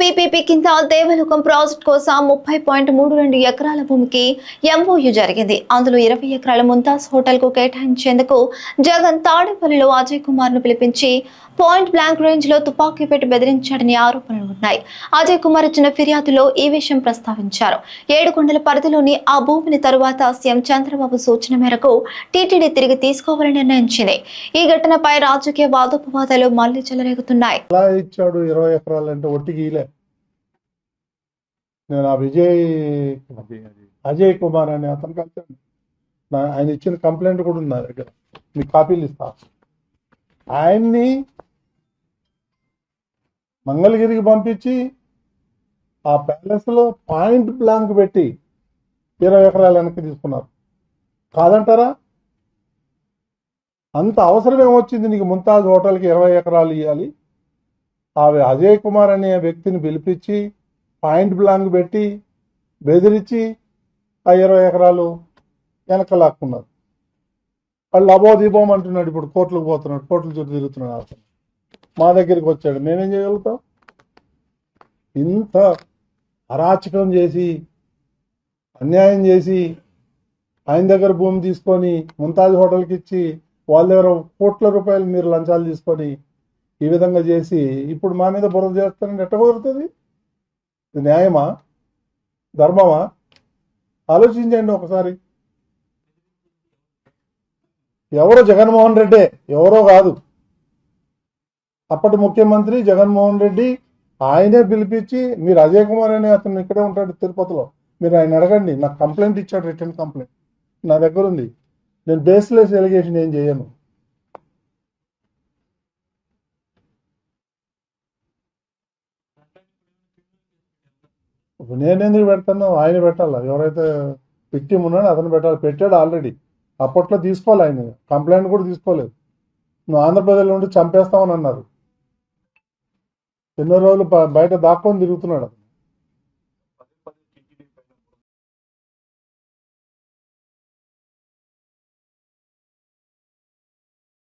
PPP కింద దేవలోకం project కోసం ముప్పై పాయింట్ మూడు రెండు ఎకరాల భూమికి ఎంఓయూ జరిగింది. అందులో ఇరవై ఎకరాల ముంతాజ్ హోటల్కు కేటాయించేందుకు జగన్ తాడేపల్లిలో అజయ్ కుమార్ను పిలిపించి పాయింట్ బ్లాంక్ రేంజ్లో తుపాకీ పెట్టి బెదిరించాడని ఆరోపణలు ఉన్నాయి. అజయ్ కుమార్ ఇచ్చిన ఫిర్యాదులో ఈ విషయం ప్రస్తావించారు. ఏడుకొండల పరిధిలోని ఆ భూమిని తరువాత సీఎం చంద్రబాబు సూచన మేరకు టీటీడీ తిరిగి తీసుకోవాలని నిర్ణయించింది. ఈ ఘటనపై రాజకీయ వాదోపవాదాలు మళ్ళీ చెలరేగుతున్నాయి. ఇచ్చాడు ఇరవై ఎకరాలు అంటే నేను ఆ విజయ్ అజయ్ కుమార్ అనే అతను కలిసాను ఆయన ఇచ్చిన కంప్లైంట్ కూడా ఉంది నా దగ్గర. మీకు కాపీలు ఇస్తా. ఆయన్ని మంగళగిరికి పంపించి ఆ ప్యాలెస్లో పాయింట్ బ్లాంక్ పెట్టి ఇరవై ఎకరాలు వెనక్కి తీసుకున్నారు. కాదంటారా? అంత అవసరం ఏమొచ్చింది? నీకు ముంతాజ్ హోటల్కి ఇరవై ఎకరాలు ఇవ్వాలి ఆ అజయ్ కుమార్ అనే వ్యక్తిని పిలిపించి పాయింట్ బ్లాంక్ పెట్టి బెదిరించి ఆ ఇరవై ఎకరాలు వెనక లాక్కున్నారు. వాళ్ళు అబో దీపం అంటున్నాడు ఇప్పుడు కోర్టులకు పోతున్నాడు కోర్టుల చుట్టూ తిరుగుతున్నాడు అతను. మా దగ్గరికి వచ్చాడు. మేమేం చేయగలుగుతాం? ఇంత అరాచకం చేసి అన్యాయం చేసి ఆయన దగ్గర భూమి తీసుకొని ముంతాజ్ హోటల్కి ఇచ్చి వాళ్ళ దగ్గర కోట్ల రూపాయలు మీరు లంచాలు తీసుకొని ఈ విధంగా చేసి ఇప్పుడు మా మీద బురద చేస్తానని ఎట్ట కుదురుతుంది? ఇది న్యాయమా? ధర్మమా? ఆలోచించండి ఒకసారి. ఎవరో జగన్మోహన్ రెడ్డే ఎవరో కాదు. అప్పటి ముఖ్యమంత్రి జగన్మోహన్ రెడ్డి ఆయనే పిలిపించి మీరు అజయ్ కుమార్ అనే అతను ఇక్కడే ఉంటాడు తిరుపతిలో. మీరు ఆయన అడగండి. నాకు కంప్లైంట్ ఇచ్చాడు రిటర్న్ కంప్లైంట్. నా దగ్గర ఉంది నేను బేస్లెస్ ఎలిగేషన్ ఏం చేయను. నేను ఎందుకు పెడతాను? ఆయన పెట్టాలా? ఎవరైతే విక్టిమ్ ఉన్నాడో అతను పెట్టాలి. పెట్టాడు ఆల్రెడీ అప్పట్లో తీసుకోవాలి ఆయన. కంప్లైంట్ కూడా తీసుకోలేదు. నువ్వు ఆంధ్రప్రదేశ్లో ఉండి చంపేస్తామని అన్నారు. ఎన్నో రోజులు బయట దాక్కొని తిరుగుతున్నాడు.